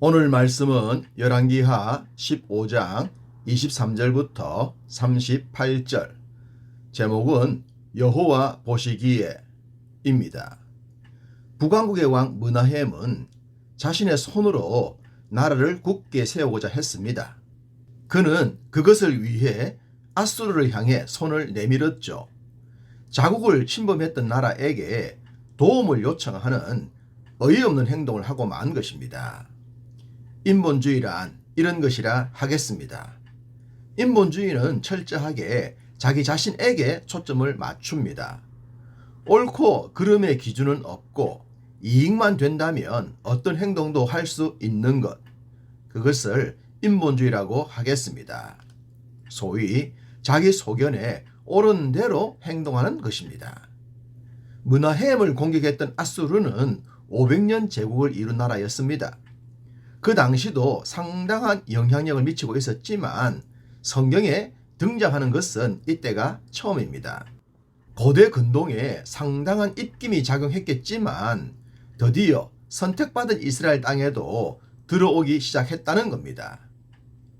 오늘 말씀은 열왕기하 15장 23절부터 38절 제목은 여호와 보시기에입니다. 북왕국의 왕 문하햄은 자신의 손으로 나라를 굳게 세우고자 했습니다. 그는 그것을 위해 아수르를 향해 손을 내밀었죠. 자국을 침범했던 나라에게 도움을 요청하는 어이없는 행동을 하고 만 것입니다. 인본주의란 이런 것이라 하겠습니다. 인본주의는 철저하게 자기 자신에게 초점을 맞춥니다. 옳고 그름의 기준은 없고 이익만 된다면 어떤 행동도 할 수 있는 것. 그것을 인본주의라고 하겠습니다. 소위 자기 소견에 옳은 대로 행동하는 것입니다. 문하햄을 공격했던 아수르는 500년 제국을 이룬 나라였습니다. 그 당시도 상당한 영향력을 미치고 있었지만 성경에 등장하는 것은 이때가 처음입니다. 고대 근동에 상당한 입김이 작용했겠지만 드디어 선택받은 이스라엘 땅에도 들어오기 시작했다는 겁니다.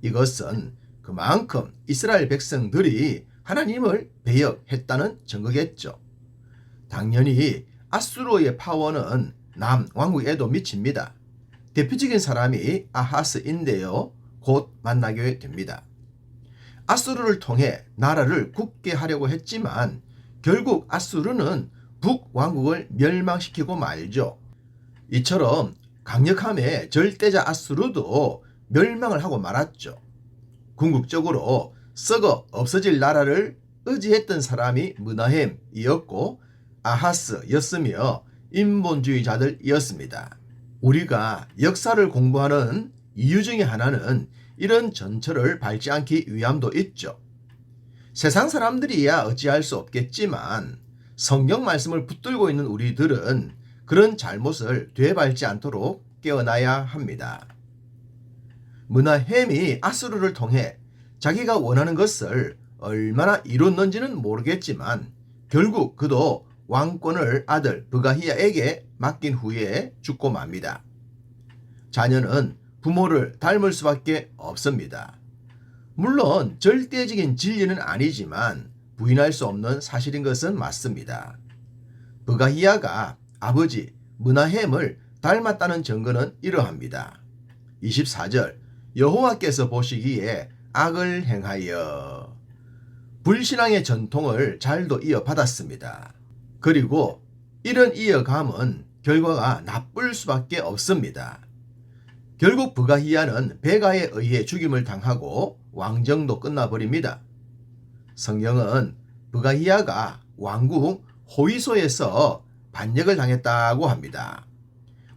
이것은 그만큼 이스라엘 백성들이 하나님을 배역했다는 증거겠죠. 당연히 아수르의 파워는 남 왕국에도 미칩니다. 대표적인 사람이 아하스인데요. 곧 만나게 됩니다. 아수르를 통해 나라를 굳게 하려고 했지만 결국 아수르는 북왕국을 멸망시키고 말죠. 이처럼 강력함의 절대자 아수르도 멸망을 하고 말았죠. 궁극적으로 썩어 없어질 나라를 의지했던 사람이 문하햄이었고 아하스였으며 인본주의자들이었습니다. 우리가 역사를 공부하는 이유 중에 하나는 이런 전철을 밟지 않기 위함도 있죠. 세상 사람들이야 어찌할 수 없겠지만 성경 말씀을 붙들고 있는 우리들은 그런 잘못을 되밟지 않도록 깨어나야 합니다. 문하햄이 아수르를 통해 자기가 원하는 것을 얼마나 이뤘는지는 모르겠지만 결국 그도 왕권을 아들 브가히야에게 맡긴 후에 죽고 맙니다. 자녀는 부모를 닮을 수밖에 없습니다. 물론 절대적인 진리는 아니지만 부인할 수 없는 사실인 것은 맞습니다. 브가히야가 아버지 문하햄을 닮았다는 증거는 이러합니다. 24절 여호와께서 보시기에 악을 행하여 불신앙의 전통을 잘도 이어받았습니다. 그리고 이런 이어감은 결과가 나쁠 수밖에 없습니다. 결국 부가히야는 베가에 의해 죽임을 당하고 왕정도 끝나버립니다. 성경은 부가히야가 왕궁 호위소에서 반역을 당했다고 합니다.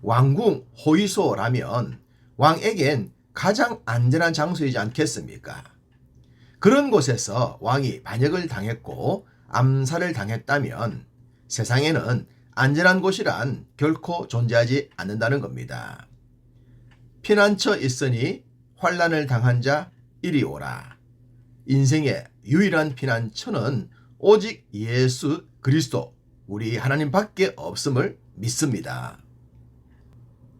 왕궁 호위소라면 왕에겐 가장 안전한 장소이지 않겠습니까? 그런 곳에서 왕이 반역을 당했고 암살을 당했다면 세상에는 안전한 곳이란 결코 존재하지 않는다는 겁니다. 피난처 있으니 환란을 당한 자 이리 오라. 인생의 유일한 피난처는 오직 예수 그리스도 우리 하나님밖에 없음을 믿습니다.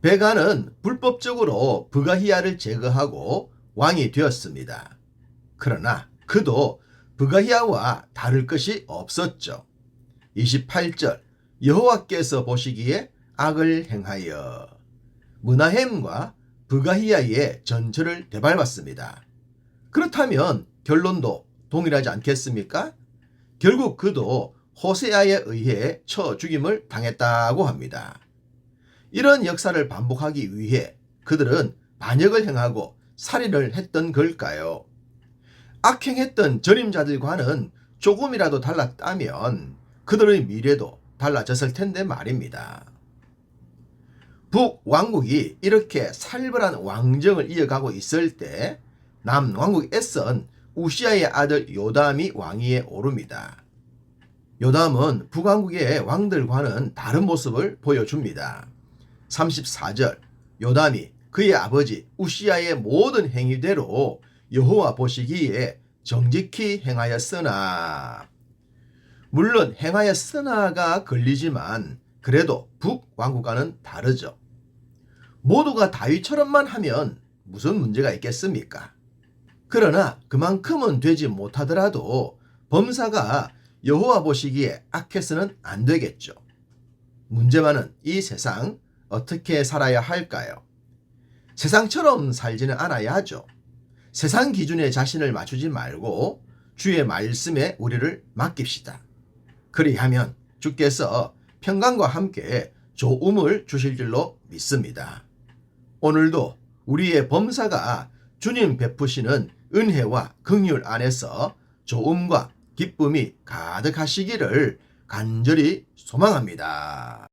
베가는 불법적으로 브가히야를 제거하고 왕이 되었습니다. 그러나 그도 브가히야와 다를 것이 없었죠. 28절 여호와께서 보시기에 악을 행하여 문하햄과 브가히야의 전철을 되밟았습니다. 그렇다면 결론도 동일하지 않겠습니까? 결국 그도 호세아에 의해 쳐 죽임을 당했다고 합니다. 이런 역사를 반복하기 위해 그들은 반역을 행하고 살인을 했던 걸까요? 악행했던 전임자들과는 조금이라도 달랐다면 그들의 미래도 달라졌을 텐데 말입니다. 북 왕국이 이렇게 살벌한 왕정을 이어가고 있을 때 남 왕국 에선 우시아의 아들 요담이 왕위에 오릅니다. 요담은 북왕국의 왕들과는 다른 모습을 보여줍니다. 34절 요담이 그의 아버지 우시아의 모든 행위대로 여호와 보시기에 정직히 행하였으나 물론 행하였으나가 걸리지만 그래도 북왕국과는 다르죠. 모두가 다윗처럼만 하면 무슨 문제가 있겠습니까? 그러나 그만큼은 되지 못하더라도 범사가 여호와 보시기에 악해서는 안 되겠죠. 문제만은 이 세상 어떻게 살아야 할까요? 세상처럼 살지는 않아야 하죠. 세상 기준에 자신을 맞추지 말고 주의 말씀에 우리를 맡깁시다. 그리하면 주께서 평강과 함께 조음을 주실 줄로 믿습니다. 오늘도 우리의 범사가 주님 베푸시는 은혜와 긍휼 안에서 조음과 기쁨이 가득하시기를 간절히 소망합니다.